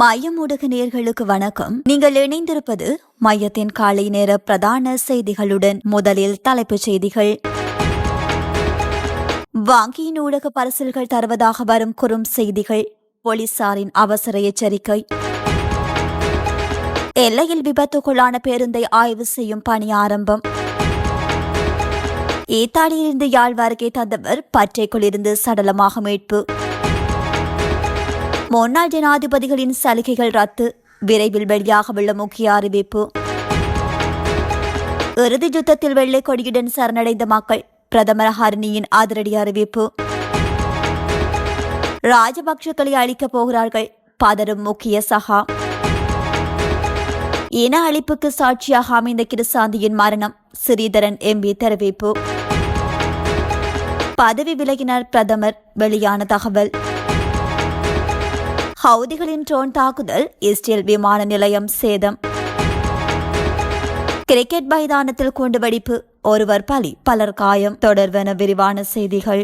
மையம் ஊடக நேர்களுக்கு வணக்கம். நீங்கள் இணைந்திருப்பது மையத்தின் காலை நேர பிரதான செய்திகளுடன் முதலில் தலைப்புச் செய்திகள். வங்கியின் ஊடக பரிசல்கள் தருவதாக வரும் குறும் செய்திகள். போலீசாரின் அவசர எச்சரிக்கை. எல்லையில் விபத்துக்குள்ளான பேருந்தை ஆய்வு செய்யும் பணி ஆரம்பம். ஈத்தாலியிலிருந்து யாழ் தந்தவர் பற்றைக்குள் இருந்து சடலமாக மீட்பு. முன்னாள் ஜனாதிபதிகளின் சலுகைகள் ரத்து. விரைவில் வெளியாகவுள்ள முக்கிய அறிவிப்பு. இறுதி யுத்தத்தில் வெள்ளை கொடியுடன் சரணடைந்த மக்கள் பிரதமர் ஹரிணியின் அதிரடி அறிவிப்பு. ராஜபக்சக்களை அழிக்கப் போகிறார்கள் பதரும் முக்கிய சகா. இன அழிப்புக்கு சாட்சியாக அமைந்த கிருசாந்தியின் மரணம் ஸ்ரீதரன் எம்பி தெரிவிப்பு. பதவி விலகினார் பிரதமர் வெளியான தகவல். ஹவுதிகளின் ட்ரோன் தாக்குதல் இஸ்ரேல் விமான நிலையம் சேதம். கிரிக்கெட் மைதானத்தில் குண்டு வெடிப்பு ஒருவர் பலி பலர் காயம். தொடர்வென விரிவான செய்திகள்.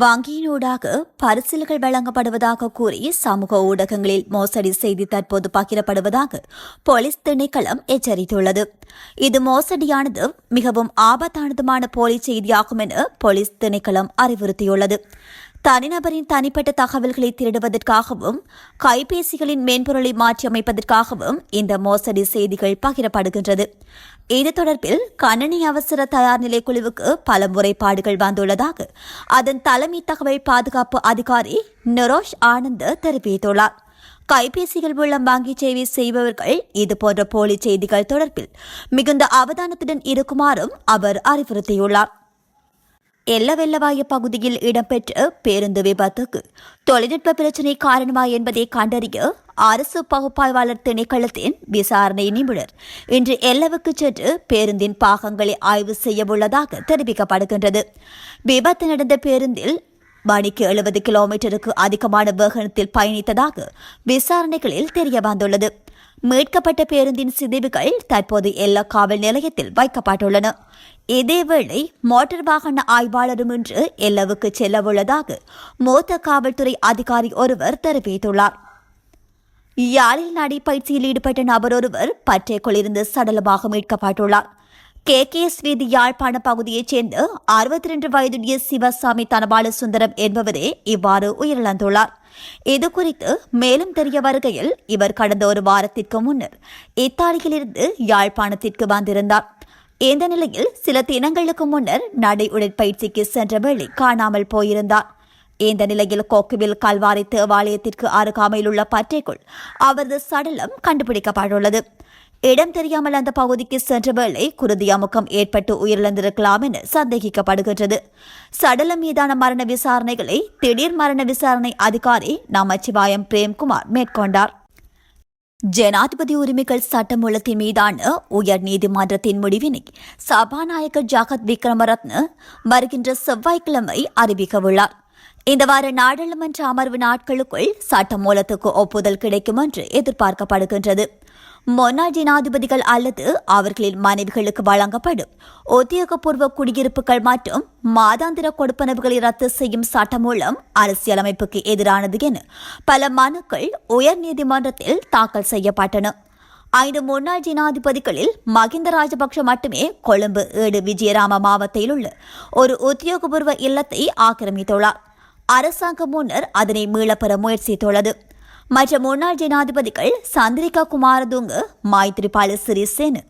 வங்கியினூடாக பரிசில்கள் வழங்கப்படுவதாக கூறி சமூக ஊடகங்களில் மோசடி செய்தி தற்போது பகிரப்படுவதாக போலீஸ் திணைக்களம் எச்சரித்துள்ளது. இது மோசடியானது மிகவும் ஆபத்தானதுமான போலி செய்தியாகும் என போலீஸ் திணைக்களம் அறிவுறுத்தியுள்ளது. தனிநபரின் தனிப்பட்ட தகவல்களை திருடுவதற்காகவும் கைபேசிகளின் மென்பொருளை மாற்றியமைப்பதற்காகவும் இந்த மோசடி செய்திகள் பகிரப்படுகின்றது. இது தொடர்பில் கணனி அவசர தயார் நிலை குழுவுக்கு பல முறைப்பாடுகள் வந்துள்ளதாக அதன் தலைமை தகவல் பாதுகாப்பு அதிகாரி நரோஷ் ஆனந்த் தெரிவித்துள்ளார். கைபேசிகள் மூலம் வங்கி சேவை செய்பவர்கள் இதுபோன்ற போலி செய்திகள் தொடர்பில் மிகுந்த அவதானத்துடன் இருக்குமாறும் அவர் அறிவுறுத்தியுள்ளார். எல்லவெல்லவாய பகுதியில் இடம்பெற்ற பேருந்து விபத்துக்கு தொழில்நுட்ப பிரச்சினை காரணமா என்பதை கண்டறிய அரசு பகுப்பாய்வாளர் திணைக்களத்தின் விசாரணை நிபுணர் இன்று எல்லவுக்கு சென்று பேருந்தின் பாகங்களை ஆய்வு செய்ய உள்ளதாக தெரிவிக்கப்படுகின்றது. விபத்து நடந்த பேருந்தில் மணிக்கு எழுபது கிலோமீட்டருக்கு அதிகமான வேகத்தில் பயணித்ததாக விசாரணைகளில் தெரிய வந்துள்ளது மீட்கப்பட்ட பேருந்தின் சிதைவுகள் தற்போது எல்லா காவல் நிலையத்தில் வைக்கப்பட்டுள்ளன. இதேவேளை மோட்டார் வாகன ஆய்வாளரும் இன்று எல்லவுக்கு செல்லவுள்ளதாக மூத்த காவல்துறை அதிகாரி ஒருவர் தெரிவித்துள்ளார். யாழில் நடைப்பயிற்சியில் ஈடுபட்ட நபர் ஒருவர் பற்றைக்குள்ளிருந்து சடலமாக மீட்கப்பட்டுள்ளார். கே. கே. எஸ் வீதி யாழ்ப்பாண பகுதியைச் சேர்ந்த அறுபத்தி ரெண்டு வயதுடைய சிவசாமி தனபால சுந்தரம் என்பவரே இவ்வாறு உயிரிழந்துள்ளார். இது குறித்து மேலும் தெரிய வருகையில் இவர் கடந்த ஒரு வாரத்திற்கு முன்னர் இத்தாலியிலிருந்து யாழ்ப்பாணத்திற்கு வந்திருந்தார். இந்த நிலையில் சில தினங்களுக்கு முன்னர் நடை உடற்பயிற்சிக்கு சென்ற வேளை காணாமல் போயிருந்தார். இந்த நிலையில் கொக்குவில் கல்வாரி தேவாலயத்திற்கு அருகாமையில் உள்ள பற்றைக்குள் அவரது சடலம் கண்டுபிடிக்கப்பட்டுள்ளது. இடம் தெரியாமல் அந்த பகுதிக்கு சென்ற வேளை குருதி அமுக்கம் ஏற்பட்டு உயிரிழந்திருக்கலாம் என சந்தேகிக்கப்படுகின்றது. சடலம் மீதான மரண விசாரணைகளை திடீர் மரண விசாரணை அதிகாரி நமச்சிவாயம் பிரேம்குமார் மேற்கொண்டார். ஜனாதிபதி உரிமைகள் சட்டமூலத்தின் மீதான உயர் நீதிமன்றத்தின் முடிவினை சபாநாயகர் ஜாகத் விக்ரமரத்ன வருகின்ற செவ்வாய்க்கிழமை அறிவிக்கவுள்ளார். இந்த வார நாடாளுமன்ற அமர்வு நாட்களுக்குள் சட்டமூலத்துக்கு ஒப்புதல் கிடைக்கும் என்று எதிர்பார்க்கப்படுகின்றது. முன்னாள் ஜனாதிபதிகள் அல்லது அவர்களின் மனைவிகளுக்கு வழங்கப்படும். உத்தியோகபூர்வ குடியிருப்புகள் மற்றும் மாதாந்திர கொடுப்பனவுகளை ரத்து செய்யும் சட்டம் மூலம் அரசியலமைப்புக்கு எதிரானது என பல மனுக்கள் உயர்நீதிமன்றத்தில் தாக்கல் செய்யப்பட்டன. ஐந்து முன்னாள் ஜனாதிபதிகளில் மகிந்த ராஜபக்ஷ மட்டுமே கொழும்பு ஏடு விஜயராம மாவட்டத்தில் உள்ள ஒரு உத்தியோகபூர்வ இல்லத்தை ஆக்கிரமித்துள்ளார். அரசாங்கம் முன்னர் அதனை மீளப்பெற முயற்சித்துள்ளது. மற்ற முன்னாள் ஜனாதிபதிகள் சந்திரிகா குமாரதுங்கு மைத்ரிபால சிறிசேனு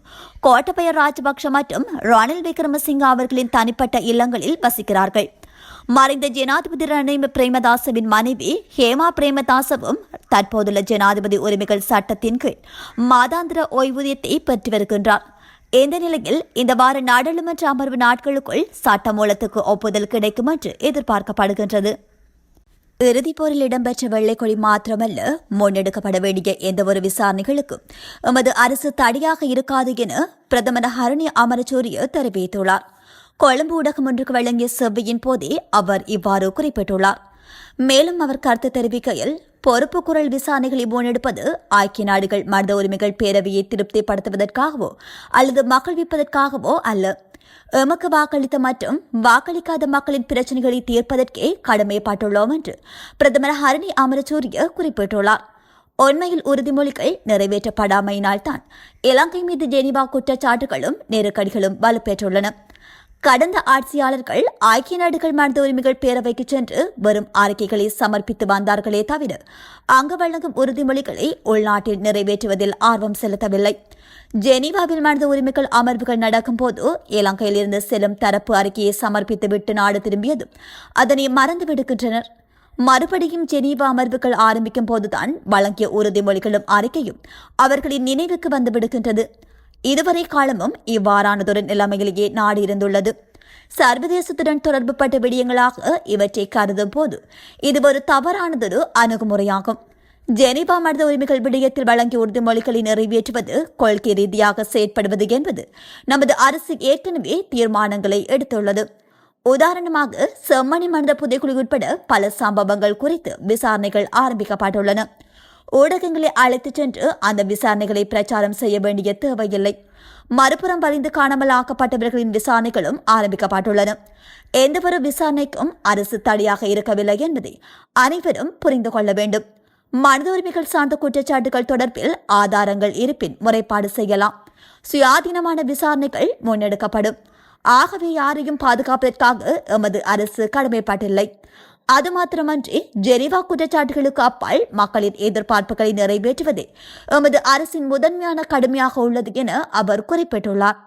கோட்டபய ராஜபக்ஷ மற்றும் ரணில் விக்ரமசிங்க அவர்களின் தனிப்பட்ட இல்லங்களில் வசிக்கிறார்கள். மறைந்த ஜனாதிபதி ரணில் பிரேமதாசவின் மனைவி ஹேமா பிரேமதாசவும் தற்போதுள்ள ஜனாதிபதி உரிமைகள் சட்டத்தின் கீழ் மாதாந்திர ஓய்வூதியத்தை பெற்று வருகின்றார். இந்த நிலையில் இந்த வார நாடாளுமன்ற அமர்வு நாட்களுக்குள் சட்டமூலத்துக்கு ஒப்புதல் கிடைக்கும் என்று எதிர்பார்க்கப்படுகின்றது. இறுதிப் போரில் இடம்பெற்ற வெள்ளைக்கொடி மாத்திரமல்ல முன்னெடுக்கப்பட வேண்டிய எந்தவொரு விசாரணைகளுக்கும் எமது அரசு தடையாக இருக்காது என பிரதமர் ஹரணி அமரச்சூரிய தெரிவித்துள்ளார். கொழும்பு ஊடகம் ஒன்றுக்கு வழங்கிய செவ்வையின் போதே அவர் இவ்வாறு குறிப்பிட்டுள்ளார். மேலும் அவர் கருத்து தெரிவிக்கையில் பொறுப்பு குரல் விசாரணைகளை முன்னெடுப்பது ஐக்கிய நாடுகள் மனித உரிமைகள் பேரவையை திருப்திப்படுத்துவதற்காகவோ அல்லது மகிழ்விப்பதற்காகவோ அல்ல. எமக்கு வாக்களித்த மற்றும் வாக்களிக்காத மக்களின் பிரச்சினைகளை தீர்ப்பதற்கே கடமைப்பட்டுள்ளோம் என்று பிரதமர் ஹரணி அமரசூரிய குறிப்பிட்டுள்ளார். உண்மையில் உறுதிமொழிகள் நிறைவேற்றப்படாமையினால் தான் இலங்கை மீது ஜெனிவா குற்றச்சாட்டுகளும் நெருக்கடிகளும் வலுப்பெற்றுள்ளன. கடந்த ஆட்சியாளர்கள் ஐக்கிய நாடுகள் மனித உரிமைகள் பேரவைக்கு சென்று வெறும் அறிக்கைகளை சமர்ப்பித்து வந்தார்களே தவிர அங்கு வழங்கும் உறுதிமொழிகளை உள்நாட்டில் நிறைவேற்றுவதில் ஆர்வம் செலுத்தவில்லை. ஜெனீவாவில் மனித உரிமைகள் அமர்வுகள் நடக்கும் போது இருந்து செல்லும் தரப்பு அறிக்கையை சமர்ப்பித்துவிட்டு நாடு திரும்பியதும் அதனை மறந்து விடுகின்றனர். மறுபடியும் ஜெனீவா அமர்வுகள் ஆரம்பிக்கும் போதுதான் வழங்கிய உறுதிமொழிகளும் அறிக்கையும் அவர்களின் நினைவுக்கு வந்து விடுகின்றது. இதுவரை காலமும் இவ்வாறானதொரு நிலைமையிலேயே நாடு இருந்துள்ளது சர்வதேசத்துடன் தொடர்புபட்ட விடயங்களாக இவற்றை கருதும் போது இது ஒரு தவறானதொரு அணுகுமுறையாகும். ஜெனிபா மனித உரிமைகள் விடயத்தில் வழங்கிய உறுதிமொழிகளை நிறைவேற்றுவது கொள்கை ரீதியாக செயற்படுவது என்பது நமது அரசு ஏற்கனவே தீர்மானங்களை எடுத்துள்ளது. உதாரணமாக செம்மணி மனித புதைக்குழு உட்பட பல சம்பவங்கள் குறித்து விசாரணைகள் ஆரம்பிக்கப்பட்டுள்ளன. ஊடகங்களை அழைத்துச் சென்று அந்த விசாரணைகளை பிரச்சாரம் செய்ய வேண்டிய தேவையில்லை. மறுபுறம் வலிந்து காணாமல் ஆக்கப்பட்டவர்களின் விசாரணைகளும் ஆரம்பிக்கப்பட்டுள்ளன. எந்தவொரு விசாரணைக்கும் அரசு தடையாக இருக்கவில்லை என்பதை அனைவரும் புரிந்து கொள்ள வேண்டும். மனித உரிமைகள் சார்ந்த குற்றச்சாட்டுகள் தொடர்பில் ஆதாரங்கள் இருப்பின் முறைப்பாடு செய்யலாம். சுயாதீனமான விசாரணைகள் முன்னெடுக்கப்படும். ஆகவே யாரையும் பாதுகாப்பதற்காக எமது அரசு கடமைப்பட்டில்லை அது மாத்திரமன்றி ஜெனீவா குற்றச்சாட்டுகளுக்கு அப்பால் மக்களின் எதிர்பார்ப்புகளை நிறைவேற்றுவதே எமது அரசின் முதன்மையான கடுமையாக உள்ளது என அவர் குறிப்பிட்டுள்ளார்.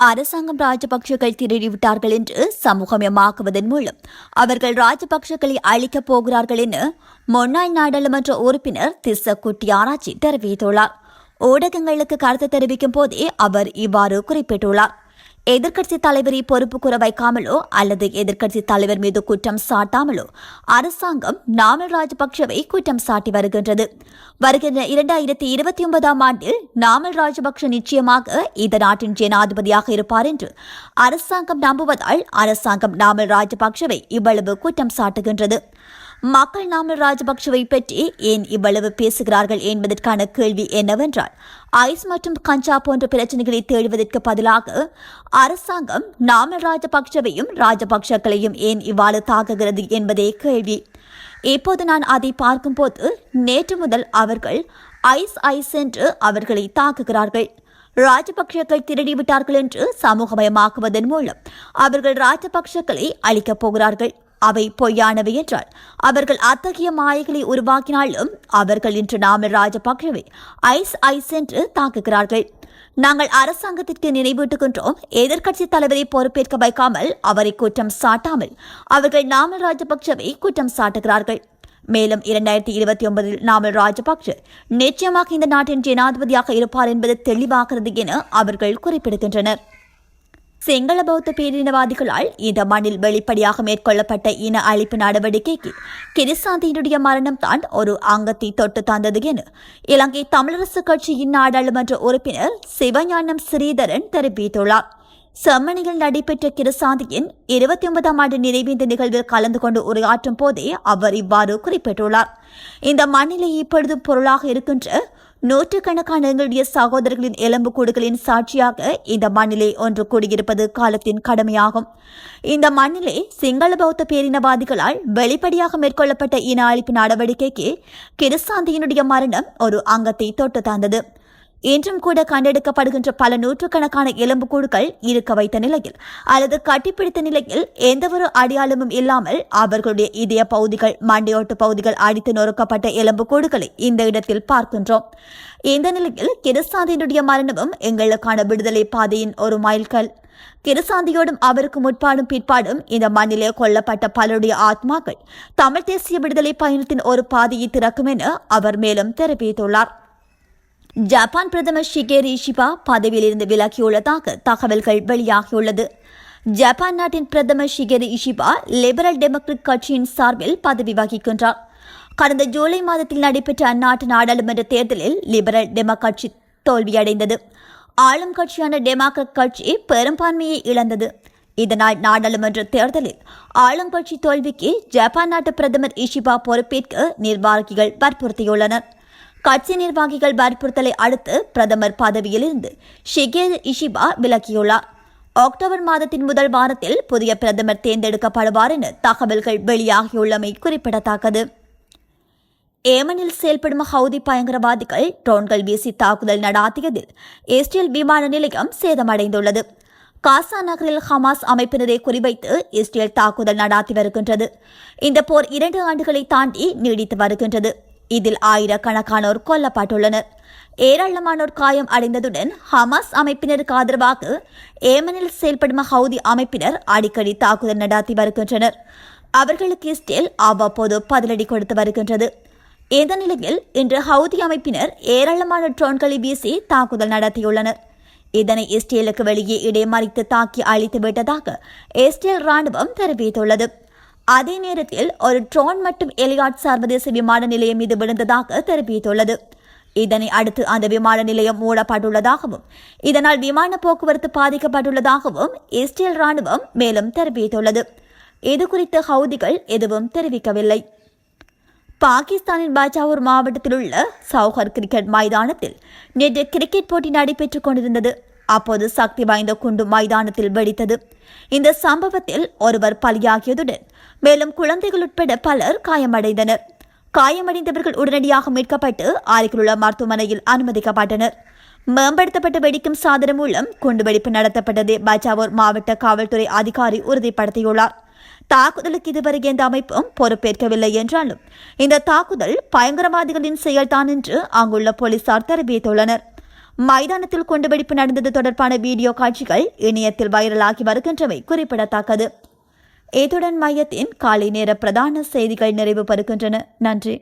அரசாங்கம் ராஜபக்சர்கள் திருடிவிட்டார்கள் என்று சமூகமயமாக்குவதன் மூலம் அவர்கள் ராஜபக்சகளை அழிக்கப் போகிறார்கள் என முன்னாள் நாடாளுமன்ற உறுப்பினர் திச குட்டியாராச்சி தெரிவித்துள்ளார். ஊடகங்களுக்கு கருத்து தெரிவிக்கும் போதே அவர் இவ்வாறு குறிப்பிட்டுள்ளார். எதிர்க்கட்சி தலைவரை பொறுப்பு கூற வைக்காமலோ அல்லது எதிர்க்கட்சி தலைவர் மீது குற்றம் சாட்டாமலோ அரசாங்கம் நாமல் ராஜபக்சவை குற்றம் சாட்டி வருகின்றது. வருகின்ற இரண்டாயிரத்தி இருபத்தி ஒன்பதாம் ஆண்டில் நாமல் ராஜபக்ஷ நிச்சயமாக இந்த நாட்டின் ஜனாதிபதியாக இருப்பார் என்று அரசாங்கம் நம்புவதால் அரசாங்கம் நாமல் ராஜபக்சவை இவ்வளவு குற்றம் சாட்டுகின்றது. மக்கள் நாமல் ராஜபக்சவை பற்றி ஏன் இவ்வளவு பேசுகிறார்கள் என்பதற்கான கேள்வி என்னவென்றால் ஐஸ் மற்றும் கஞ்சா போன்ற பிரச்சனைகளை தேடுவதற்கு பதிலாக அரசாங்கம் நாமல் ராஜபக்சவையும் ராஜபக்சக்களையும் ஏன் இவ்வாறு தாக்குகிறது என்பதே கேள்வி. இப்போது நான் அதை பார்க்கும்போது நேற்று முதல் அவர்கள் ஐஸ் ஐஸ் என்று அவர்களை தாக்குகிறார்கள். ராஜபக்சர்கள் திருடிவிட்டார்கள் என்று சமூகமயமாக்குவதன் மூலம் அவர்கள் ராஜபக்சக்களை அழிக்கப் போகிறார்கள். அவை பொய்யானவை என்றால் அவர்கள் அத்தகைய மாயைகளை உருவாக்கினாலும் அவர்கள் இன்று நாமல் ராஜபக்சவை ஐஸ் ஐஸ் என்று தாக்குகிறார்கள். நாங்கள் அரசாங்கத்திற்கு நினைவூட்டுகின்றோம். எதிர்க்கட்சி தலைவரை பொறுப்பேற்க வைக்காமல் அவரை குற்றம் சாட்டாமல் அவர்கள் நாமல் ராஜபக்சவை குற்றம் சாட்டுகிறார்கள். மேலும் இரண்டாயிரத்தி இருபத்தி ஒன்பதில் நாமல் ராஜபக்ஷ நிச்சயமாக இந்த நாட்டின் ஜனாதிபதியாக இருப்பார் என்பது தெளிவாகிறது என அவர்கள் குறிப்பிடுகின்றனர். சிங்கள பௌத்த பேரினவாதிகளால் இந்த மண்ணில் வெளிப்படையாக மேற்கொள்ளப்பட்ட இன அழிப்பு நடவடிக்கைக்கு கிரிசாந்தியினுடைய மரணம் தான் ஒரு அங்கத்தை தொட்டு தந்தது என இலங்கை தமிழரசு கட்சியின் நாடாளுமன்ற உறுப்பினர் சிவஞானம் ஸ்ரீதரன் தெரிவித்துள்ளார். செம்மணியில் நடைபெற்ற கிருசாந்தியின் இருபத்தி ஒன்பதாம் ஆண்டு நிறைவேந்த நிகழ்வில் கலந்து கொண்டு உரையாற்றும் போதே அவர் இவ்வாறு குறிப்பிட்டுள்ளார். இந்த மண்ணிலே இப்பொழுது பொருளாக இருக்கின்ற நூற்றுக்கணக்கான எங்களுடைய சகோதரர்களின் எலும்புக்கூடுகளின் சாட்சியாக இந்த மண்ணிலே ஒன்று கூடியிருப்பது காலத்தின் கடமையாகும். இந்த மண்ணிலே சிங்கள பௌத்த பேரினவாதிகளால் வெளிப்படையாக மேற்கொள்ளப்பட்ட இன அழிப்பு நடவடிக்கைக்கு கிருசாந்தியினுடைய மரணம் ஒரு அங்கத்தை தொட்டு தந்தது இன்றும் கூட கண்டெடுக்கப்படுகின்ற பல நூற்றுக்கணக்கான எலும்புக்கூடுகள் இருக்க வைத்த நிலையில் அல்லது கட்டிப்பிடித்த நிலையில் எந்தவொரு அடையாளமும் இல்லாமல் அவர்களுடைய இதய பகுதிகள் மண்டையோட்டு பகுதிகள் அடித்து நொறுக்கப்பட்ட எலும்புக்கூடுகளை இந்த இடத்தில் பார்க்கின்றோம். இந்த நிலையில் கிருசாந்தியினுடைய மரணமும் எங்களுக்கான விடுதலை பாதையின் ஒரு மைல்கல். கிருசாந்தியோடும் அவருக்கு முற்பாடும் பிற்பாடும் இந்த மண்ணிலே கொல்லப்பட்ட பலருடைய ஆத்மாக்கள் தமிழ் தேசிய விடுதலை பயணத்தின் ஒரு பாதையை திறக்கும் என அவர் மேலும் தெரிவித்துள்ளார். ஜப்பான் பிரதமர் ஷிகேரி ஷிபா பதவியிலிருந்து விலகியுள்ளதாக தகவல்கள் வெளியாகியுள்ளது. ஜப்பான் நாட்டின் பிரதமர் ஷிகேரி இஷிபா லிபரல் டெமோக்ரட் கட்சியின் சார்பில் பதவி வகிக்கின்றார். கடந்த ஜூலை மாதத்தில் நடைபெற்ற அந்நாட்டு நாடாளுமன்ற தேர்தலில் லிபரல் டெமோ கட்சி தோல்வியடைந்தது. ஆளும் கட்சியான டெமோக்ரட் கட்சி பெரும்பான்மையை இழந்தது. இதனால் நாடாளுமன்ற தேர்தலில் ஆளுங்கட்சி தோல்விக்கு ஜப்பான் நாட்டு பிரதமர் இஷிபா பொறுப்பேற்க நிர்வாகிகள் வற்புறுத்தியுள்ளனர். கட்சி நிர்வாகிகள் வற்புறுத்தலை அடுத்து பிரதமர் பதவியிலிருந்து ஷிகே இஷிபா விலகியுள்ளார். அக்டோபர் மாதத்தின் முதல் வாரத்தில் புதிய பிரதமர் தேர்ந்தெடுக்கப்படுவார் என தகவல்கள் வெளியாகியுள்ளமை குறிப்பிடத்தக்கது. ஏமனில் செயல்படும் ஹவுதி பயங்கரவாதிகள் ட்ரோன்கள் வீசி தாக்குதல் நடாத்தியதில் இஸ்ரேல் விமான நிலையம் சேதமடைந்துள்ளது. காசா நகரில் ஹமாஸ் அமைப்பினரை குறிவைத்து இஸ்ரேல் தாக்குதல் நடாத்தி வருகின்றது. இந்த போர் இரண்டு ஆண்டுகளை தாண்டி நீடித்து வருகின்றது. இதில் ஆயிரக்கணக்கானோர் கொல்லப்பட்டுள்ளனர். ஏராளமானோர் காயம் அடைந்ததுடன் ஹமாஸ் அமைப்பினருக்கு ஆதரவாக ஏமனில் செயல்படும் ஹவுதி அமைப்பினர் அடிக்கடி தாக்குதல் நடாத்தி வருகின்றனர். அவர்களுக்கு இஸ்ரேல் அவ்வப்போது பதிலடி கொடுத்து வருகின்றது. இந்த நிலையில் இன்று ஹவுதி அமைப்பினர் ஏராளமான ட்ரோன்களை வீசி தாக்குதல் நடத்தியுள்ளனர். இதனை இஸ்ரேலுக்கு வெளியே இடைமறித்து தாக்கி அழித்து விட்டதாக இஸ்ரேல் ராணுவம் தெரிவித்துள்ளது. அதே நேரத்தில் ஒரு ட்ரோன் மற்றும் எலியாட் சர்வதேச விமான நிலையம் மீது விழுந்ததாக தெரிவித்துள்ளது. இதனை அடுத்து அந்த விமான நிலையம் மூடப்பட்டுள்ளதாகவும் இதனால் விமான போக்குவரத்து பாதிக்கப்பட்டுள்ளதாகவும் இஸ்ரேல் ராணுவம் மேலும் தெரிவித்துள்ளது. இது குறித்து ஹவுதிகள் எதுவும் தெரிவிக்கவில்லை. பாகிஸ்தானின் பாஜாவூர் மாவட்டத்தில் உள்ள சௌஹர் கிரிக்கெட் மைதானத்தில் நேற்று கிரிக்கெட் போட்டி நடைபெற்றுக் கொண்டிருந்தது. அப்போது சக்தி வாய்ந்த குண்டு மைதானத்தில் வெடித்தது. இந்த சம்பவத்தில் ஒருவர் பலியாகியதுடன் மேலும் குழந்தைகள் உட்பட பலர் காயமடைந்தனர். காயமடைந்தவர்கள் உடனடியாக மீட்கப்பட்டு அருகிலுள்ள மருத்துவமனையில் அனுமதிக்கப்பட்டனர். மேம்படுத்தப்பட்ட வெடிக்கும் சாதனம் மூலம் குண்டுவெடிப்பு நடத்தப்பட்டது பஜாவூர் மாவட்ட காவல்துறை அதிகாரி உறுதிப்படுத்தியுள்ளார். தாக்குதலுக்கு இதுவரை எந்த அமைப்பும் பொறுப்பேற்கவில்லை என்றாலும் இந்த தாக்குதல் பயங்கரவாதிகளின் செயல்தான் என்று அங்குள்ள போலீசார் தெரிவித்துள்ளனர். மைதானத்தில் குண்டுவெடிப்பு நடந்தது தொடர்பான வீடியோ காட்சிகள் இணையத்தில் வைரலாகி வருகின்றவை குறிப்பிடத்தக்கது. இத்துடன் மையத்தின் காலை நேர பிரதான செய்திகள் நிறைவு பெறுகின்றன. நன்றி.